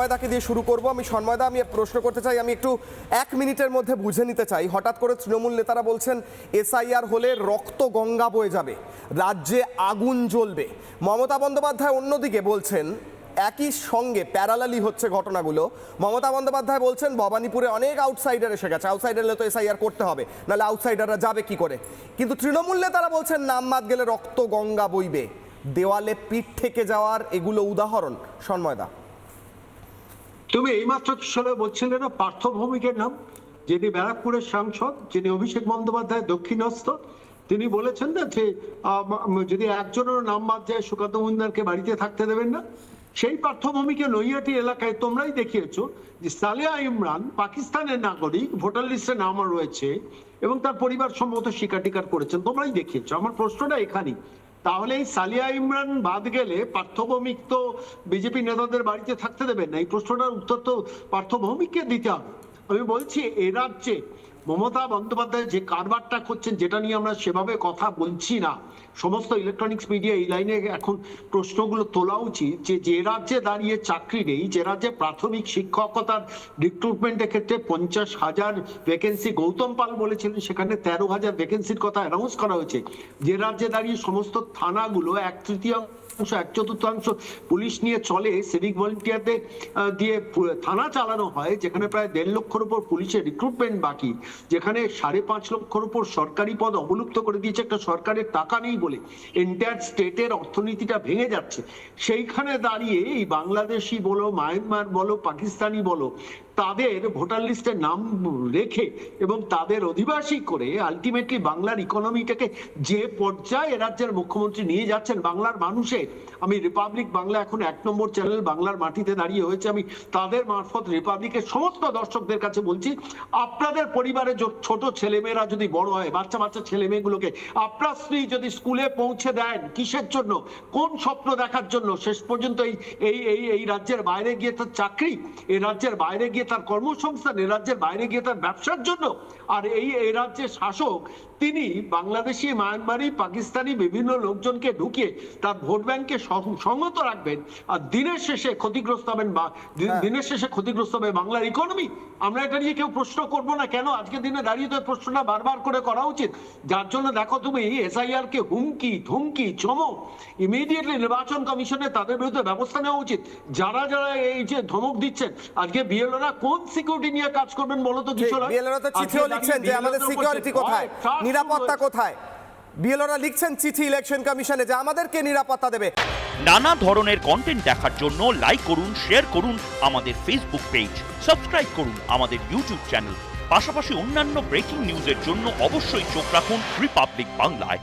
সন্ময়দাকে দিয়ে শুরু করব। আমি সন্ময়দা আমি প্রশ্ন করতে চাই। আমি একটু এক মিনিটের মধ্যে বুঝে নিতে চাই। হঠাৎ করে তৃণমূল নেতারা বলছেন, এসআইআর হলে রক্ত গঙ্গা বয়ে যাবে, রাজ্যে আগুন জ্বলবে। মমতা বন্দ্যোপাধ্যায় অন্যদিকে বলছেন, একই সঙ্গে প্যারালালি হচ্ছে ঘটনাগুলো। মমতা বন্দ্যোপাধ্যায় বলছেন, ভবানীপুরে অনেক আউটসাইডার এসে গেছে। আউটসাইডার হলে তো এসআইআর করতে হবে, নাহলে আউটসাইডাররা যাবে কি করে? কিন্তু তৃণমূল নেতারা বলছেন, নাম মাত গেলে রক্ত গঙ্গা বইবে। দেওয়ালে পিঠ থেকে যাওয়ার এগুলো উদাহরণ। সন্ময়দা তুমি এইমাত্র কিশোরে বলছিলে না পার্থ ভৌমিকের নাম? যিনি ব্যারাকপুরের সাংসদ, যিনি অভিষেক বন্দ্যোপাধ্যায় দক্ষিণস্থ, তিনি বলেছেন না যে যদি একজনের নাম বাদ যায়, সুকান্ত মজুমদারকে বাড়িতে থাকতে দেবেন না? সেই পার্থ ভৌমিকে নৈয়াটি এলাকায় তোমরাই দেখিয়েছো যে সালেহা ইমরান পাকিস্তানের নাগরিক, ভোটার লিস্টে নাম রয়েছে এবং তার পরিবার সম্ভবত স্বীকার টিকার করেছেন। তোমরাই দেখিয়েছো। আমার প্রশ্নটা এখানেই। তাহলে এই সালিয়া ইমরান বাদ গেলে পার্থভৌমিক তো বিজেপি নেতাদের বাড়িতে থাকতে দেবেন না। এই প্রশ্নটার উত্তর তো পার্থভৌমিককে দিতে হবে। আমি বলছি, এ রাজ্যে মমতা বন্দ্যোপাধ্যায় যে কারবারটা করছেন, যেটা নিয়ে আমরা সেভাবে কথা বলছি না। সমস্ত ইলেকট্রনিক্স মিডিয়া এই লাইনে এখন প্রশ্নগুলো তোলা উচিত যে যে রাজ্যে দাঁড়িয়ে চাকরি নেই, যে রাজ্যে প্রাথমিক শিক্ষকতার রিক্রুটমেন্টের ক্ষেত্রে পঞ্চাশ হাজার ভ্যাকেন্সি গৌতম পাল বলেছিলেন, সেখানে তেরো হাজার ভ্যাকেন্সির কথা অ্যানাউন্স করা হয়েছে। যে রাজ্যে দাঁড়িয়ে সমস্ত থানাগুলো এক তৃতীয়াংশ, এক চতুর্থাংশ পুলিশ নিয়ে চলে সিভিক ভলেন্টিয়ারদের দিয়ে থানা চালানো হয়, যেখানে প্রায় দেড় লক্ষর উপর পুলিশের রিক্রুটমেন্ট বাকি। যেখানে সাড়ে পাঁচ লক্ষর উপর সরকারি পদ অবলুপ্ত করে দিয়েছে, একটা সরকারের টাকা নেই বলে এন্টায়ার স্টেটের অর্থনীতিটা ভেঙে যাচ্ছে। সেইখানে দাঁড়িয়ে এই বাংলাদেশি বলো, মায়ানমার বলো, পাকিস্তানি বলো তাদের ভোটার লিস্টে নাম রেখে এবং তাদের অধিবাসী করে আলটিমেটলি বাংলার ইকোনমিটাকে যে পর্যায়ে রাজ্যের মুখ্যমন্ত্রী নিয়ে যাচ্ছেন, বাংলার মানুষের আমি রিপাবলিক বাংলা এখন এক নম্বর চ্যানেল বাংলার মাটিতে দাঁড়িয়ে হয়েছে, আমি তাদের মারফত রিপাবলিকের সমস্ত দর্শকদের কাছে বলছি, আপনাদের পরিবারে ছোট ছেলেমেয়েরা যদি বড় হয়, বাচ্চা বাচ্চা ছেলেমেয়েগুলোকে, আপনার স্ত্রী যদি স্কুলে পৌঁছে দেন কিসের জন্য, কোন স্বপ্ন দেখার জন্য, শেষ পর্যন্ত এই এই এই এই রাজ্যের বাইরে গিয়ে তার চাকরি, এই রাজ্যের বাইরে গিয়ে তার কর্মসংস্থান রাজ্যের বাইরে গিয়ে তার ব্যবসার জন্য। আর এই এই রাজ্যের শাসক তিনি বাংলাদেশি মায়ানমারি পাকিস্তানি বিভিন্ন লোকজনকে ঢুকিয়ে তার ভোট ব্যাংকে সং- সংহত রাখবেন। আর দিনের শেষে ক্ষতিগ্রস্ত হবেন বা হ্যাঁ। দিনের শেষে ক্ষতিগ্রস্ত হবে বাংলার ইকোনমি আমরা এটা নিয়ে কেউ প্রশ্ন করব না। কেন? আজকের দিনে দাঁড়িয়ে তো প্রশ্নটা বারবার করে করা উচিত। যার জন্য দেখো তুমি এসআইআর কে হুমকি ধুমকি চমক ইমিডিয়েটলি নির্বাচন কমিশনে তাদের বিরুদ্ধে ব্যবস্থা নেওয়া উচিত। যারা যারা এই যে ধমক দিচ্ছেন আজকে বিএলওরা কোন সিকিউরিটি নিয়ে কাজ করবেন বলো তো কিশোর বিএলওরা তো চিঠিও লিখছেন যে আমাদের সিকিউরিটি কোথায়? নিরাপত্তা কোথায়? বিএলওরা লিখছেন চিঠি ইলেকশন কমিশনে যে আমাদেরকে নিরাপত্তা দেবে। নানা ধরনের কন্টেন্ট দেখার জন্য লাইক করুন শেয়ার করুন আমাদের ফেসবুক পেজ সাবস্ক্রাইব করুন আমাদের ইউটিউব চ্যানেল পাশাপাশি অন্যান্য ব্রেকিং নিউজের জন্য অবশ্যই চোখ রাখুন রিপাবলিক বাংলায়